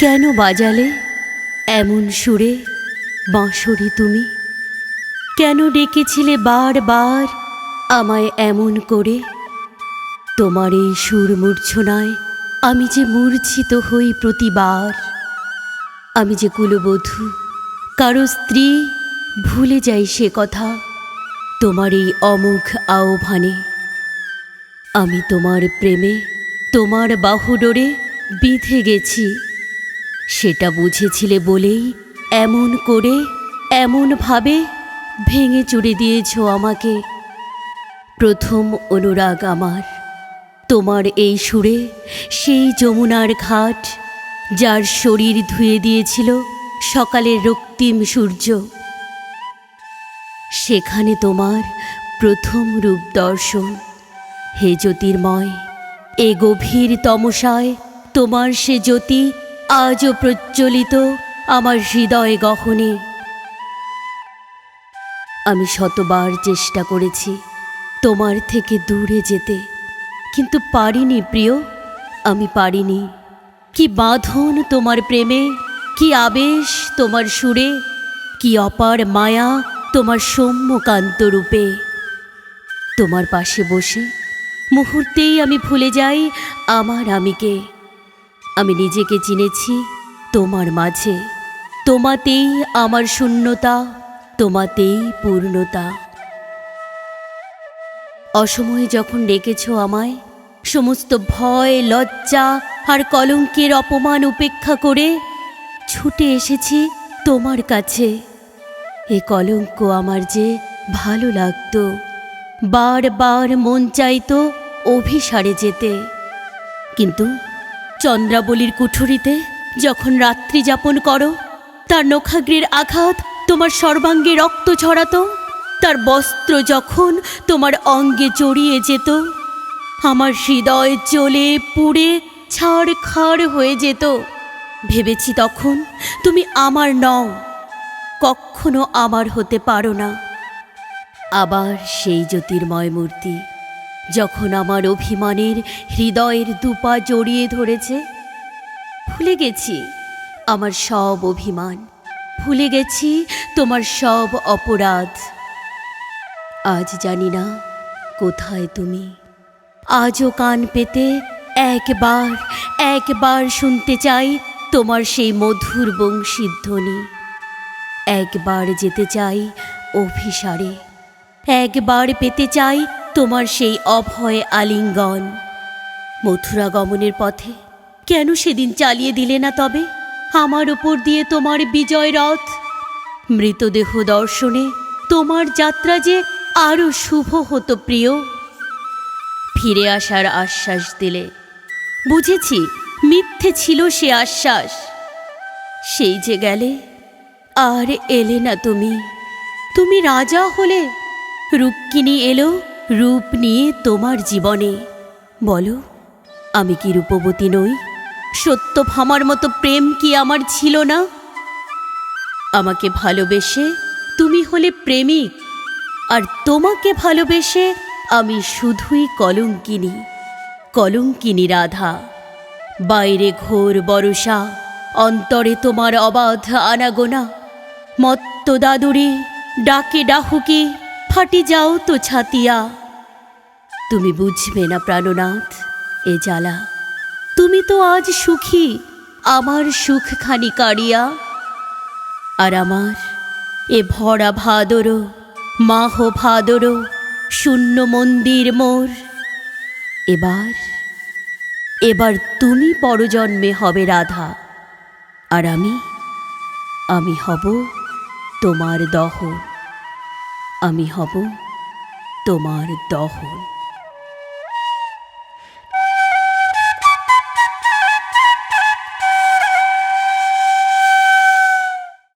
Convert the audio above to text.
কেন বাজালে এমন সুরে বাঁশরি তুমি? কেন ডেকেছিলে বারবার আমায় এমন করে? তোমার এই সুর মূর্ছনায় আমি যে মূর্ছিত হই প্রতিবার। আমি যে কুলবধূ, কারও স্ত্রী ভুলে যাই সে কথা তোমার এই অমুখ আহ্বানে। আমি তোমার প্রেমে, তোমার বাহুডোরে বিঁধে গেছি সেটা বুঝেছিলে বলেই, এমন করে এমনভাবে ভেঙে চুরে দিয়েছ আমাকে। প্রথম অনুরাগ আমার। তোমার এই সুরে সেই যমুনার ঘাট, যার শরীর ধুয়ে দিয়েছিল সকালের রক্তিম সূর্য। সেখানে তোমার প্রথম রূপ দর্শন। হে জ্যোতির্ময়, এ গভীর তমসায় তোমার সে জ্যোতি আজও প্রজ্বলিত আমার হৃদয় গহনে। আমি শতবার চেষ্টা করেছি তোমার থেকে দূরে যেতে, কিন্তু পারিনি প্রিয়, আমি পারিনি। কি বাঁধন তোমার প্রেমে, কি আবেশ তোমার সুরে, কি অপার মায়া তোমার সৌম্যকান্ত রূপে। তোমার পাশে বসে মুহূর্তেই আমি ভুলে যাই আমার আমিকে। আমি নিজেকে চিনেছি তোমার মাঝে। তোমাতেই আমার শূন্যতা, তোমাতেই পূর্ণতা। অসময়ে যখন ডেকেছ আমায়, সমস্ত ভয়, লজ্জা আর কলঙ্কের অপমান উপেক্ষা করে ছুটে এসেছি তোমার কাছে। এ কলঙ্ক আমার যে ভালো লাগতো, বারবার মন চাইতো অভিসারে যেতে। কিন্তু চন্দ্রাবলীর কুঠুরিতে যখন রাত্রি যাপন করো, তার নখাগ্রের আঘাত তোমার সর্বাঙ্গে রক্ত ঝরাতো তার বস্ত্র যখন তোমার অঙ্গে জড়িয়ে যেত, আমার হৃদয় জ্বলে পুড়ে ছাড় খাড় হয়ে যেত। ভেবেছি তখন তুমি আমার নও, কখনো আমার হতে পারো না। আবার সেই জ্যোতির্ময় মূর্তি যখন আমার অভিমানের হৃদয়ের দুপা জড়িয়ে ধরেছে, ভুলে গেছি আমার সব অভিমান। ভুলে গেছি তোমার সব অপরাধ। আজ জানি না কোথায় তুমি। আজও কান পেতে একবার একবার শুনতে চাই তোমার সেই মধুর বংশীধ্বনি একবার যেতে চাই অভিসারে। একবার পেতে চাই তোমার সেই অভয় আলিঙ্গন। মথুরা গমনের পথে কেন সেদিন চালিয়ে দিলে না তবে? আমার ওপর দিয়ে তোমার বিজয় রথ। মৃতদেহ দর্শনে তোমার যাত্রা যে আরও শুভ হতো প্রিয়। ফিরে আসার আশ্বাস দিলে। বুঝেছি, মিথ্যে ছিল সে আশ্বাস। সেই যে গেলে আর এলে না তুমি। তুমি রাজা হলে রূপকিনী এলো রূপ নিয়ে তোমার জীবনে। বলো, আমি কি রূপবতী নই? সত্য ভামার মতো প্রেম কি আমার ছিল না? আমাকে ভালোবেসে তুমি হলে প্রেমিক, আর তোমাকে ভালোবেসে আমি শুধুই কলঙ্কিনী। কলঙ্কিনী রাধা, বাইরে ঘোর বরষা, অন্তরে তোমার অবাধ আনাগোনা। মত্ত দাদুরি, ডাকে ডাহুকি ফাটি যাও তো ছাতিয়া। তুমি বুঝবে না প্রাণনাথ, এ জ্বালা। তুমি তো আজ সুখী, আমার সুখখানি কাড়িয়া। আর আমার, এ ভরা ভাদর, মাহ ভাদর, শূন্য মন্দির মোর। এবার এবার তুমি পরজন্মে হবে রাধা। আর আমি আমি হব তোমার দহন। আমি হব তোমার দহন।